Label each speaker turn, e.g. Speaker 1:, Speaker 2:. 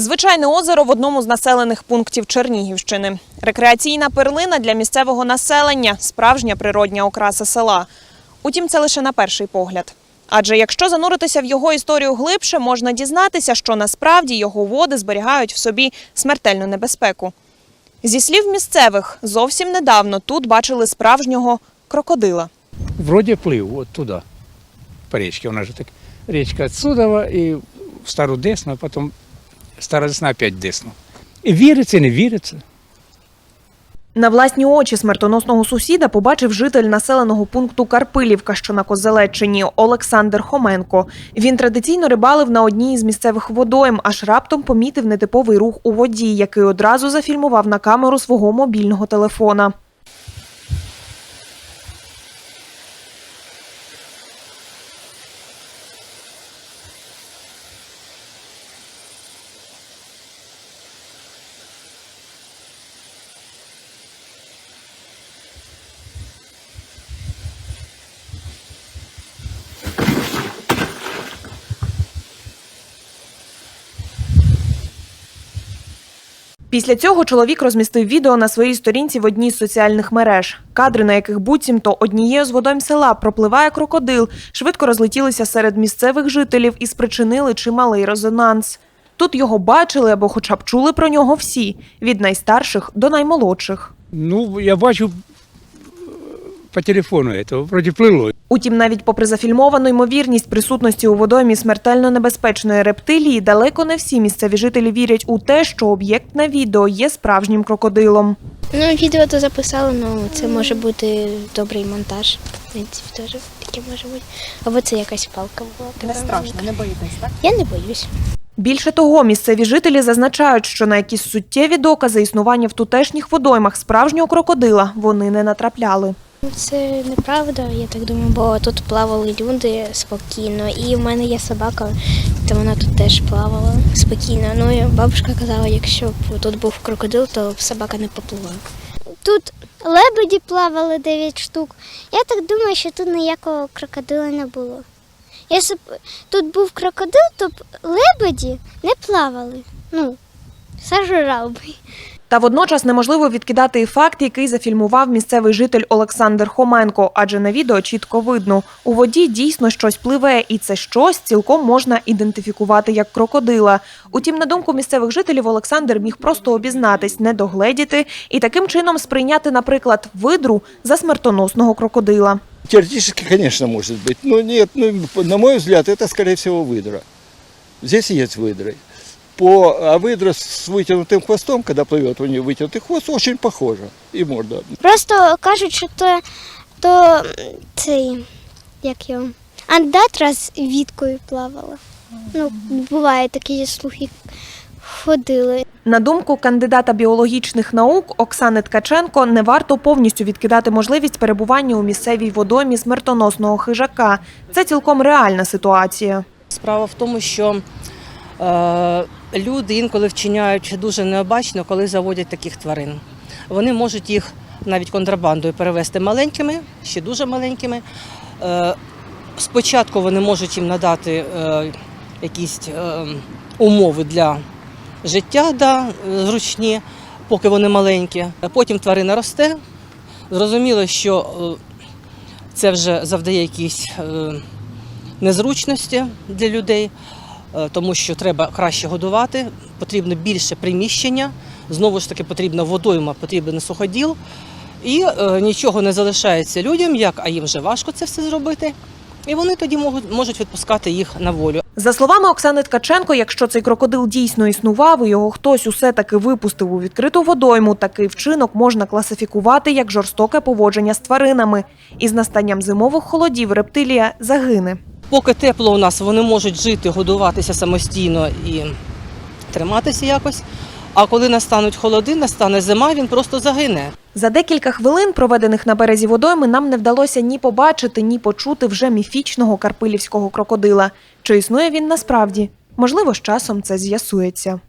Speaker 1: Звичайне озеро в одному з населених пунктів Чернігівщини. Рекреаційна перлина для місцевого населення справжня природня окраса села. Утім, це лише на перший погляд. Адже якщо зануритися в його історію глибше, можна дізнатися, що насправді його води зберігають в собі смертельну небезпеку. Зі слів місцевих, зовсім недавно тут бачили справжнього крокодила.
Speaker 2: Вроде плив вот туда, по. У нас же так речка отсюда и в Стару Десну, а потом Стара Десна опять Десну. І віриться, не віриться.
Speaker 1: На власні очі смертоносного сусіда побачив житель населеного пункту Карпилівка, що на Козелеччині, Олександр Хоменко. Він традиційно рибалив на одній із місцевих водойм, аж раптом помітив нетиповий рух у воді, який одразу зафільмував на камеру свого мобільного телефона. Після цього чоловік розмістив відео на своїй сторінці в одній з соціальних мереж. Кадри, на яких буцімто однією з водойм села пропливає крокодил, швидко розлетілися серед місцевих жителів і спричинили чималий резонанс. Тут його бачили або хоча б чули про нього всі від найстарших до наймолодших.
Speaker 2: Ну, я бачу е, по телефону этого, вроде плыло.
Speaker 1: Утім, навіть попри зафільмовану ймовірність присутності у водоймі смертельно небезпечної рептилії, далеко не всі місцеві жителі вірять у те, що об'єкт на відео є справжнім крокодилом.
Speaker 3: Ну, відео то записали, ну це може бути добрий монтаж. В принципі, теж таке може бути. Або це якась палка була. така
Speaker 1: не боїтесь, так?
Speaker 3: Я не боюсь.
Speaker 1: Більше того, місцеві жителі зазначають, що на якісь суттєві докази існування в тутешніх водоймах справжнього крокодила вони не натрапляли.
Speaker 3: Це неправда, я так думаю, бо тут плавали люди спокійно, і в мене є собака, то вона тут теж плавала спокійно. Ну, і бабушка казала, якщо б тут був крокодил, то б собака не поплила.
Speaker 4: Тут лебеді плавали 9 штук. Я так думаю, що тут ніякого крокодила не було. Якщо б тут був крокодил, то б лебеді не плавали. Ну, сожрав би.
Speaker 1: Та водночас неможливо відкидати і факт, який зафільмував місцевий житель Олександр Хоменко, адже на відео чітко видно, у воді дійсно щось пливе, і це щось цілком можна ідентифікувати як крокодила. Утім, на думку місцевих жителів, Олександр міг просто обізнатись, не догледіти і таким чином сприйняти, наприклад, видру за смертоносного крокодила.
Speaker 5: Теоретически, конечно, может быть. Но нет, ну, на мой взгляд, это, скорее всего, выдра. Здесь есть выдры. По, а выдра с вытянутым хвостом, когда плывет у нее вытянутый хвост, очень похожа. И морда.
Speaker 4: Просто кажуть, що то, то м, цей, як його, андатра з віткою плавала. Ну, буває такі слухи ходили.
Speaker 1: На думку кандидата біологічних наук Оксани Ткаченко, не варто повністю відкидати можливість перебування у місцевій водоймі смертоносного хижака. Це цілком реальна ситуація.
Speaker 6: Справа в тому, що е, люди інколи вчиняють дуже необачно, коли заводять таких тварин. Вони можуть їх навіть контрабандою перевезти маленькими, ще дуже маленькими. Е, спочатку вони можуть їм надати е, якісь е, умови для життя, да, зручні, поки вони маленькі. Потім тварина росте. Зрозуміло, що е, це вже завдає якісь. Е, незручності для людей, е, тому що треба краще годувати, потрібно більше приміщення, знову ж таки потрібна водойма, потрібен суходіл. І е, нічого не залишається людям, як а їм вже важко це все зробити. І вони тоді можуть, можуть відпускати їх на волю.
Speaker 1: За словами Оксани Ткаченко, якщо цей крокодил дійсно існував і його хтось усе таки випустив у відкриту водойму, такий вчинок можна класифікувати як жорстоке поводження з тваринами. І з настанням зимових холодів рептилія загине.
Speaker 6: Поки тепло у нас, вони можуть жити, годуватися самостійно і триматися якось. А коли настануть холоди, настане зима, він просто загине.
Speaker 1: За декілька хвилин, проведених на березі водойми, нам не вдалося ні побачити, ні почути вже міфічного карпилівського крокодила. Чи існує він насправді? Можливо, з часом це з'ясується.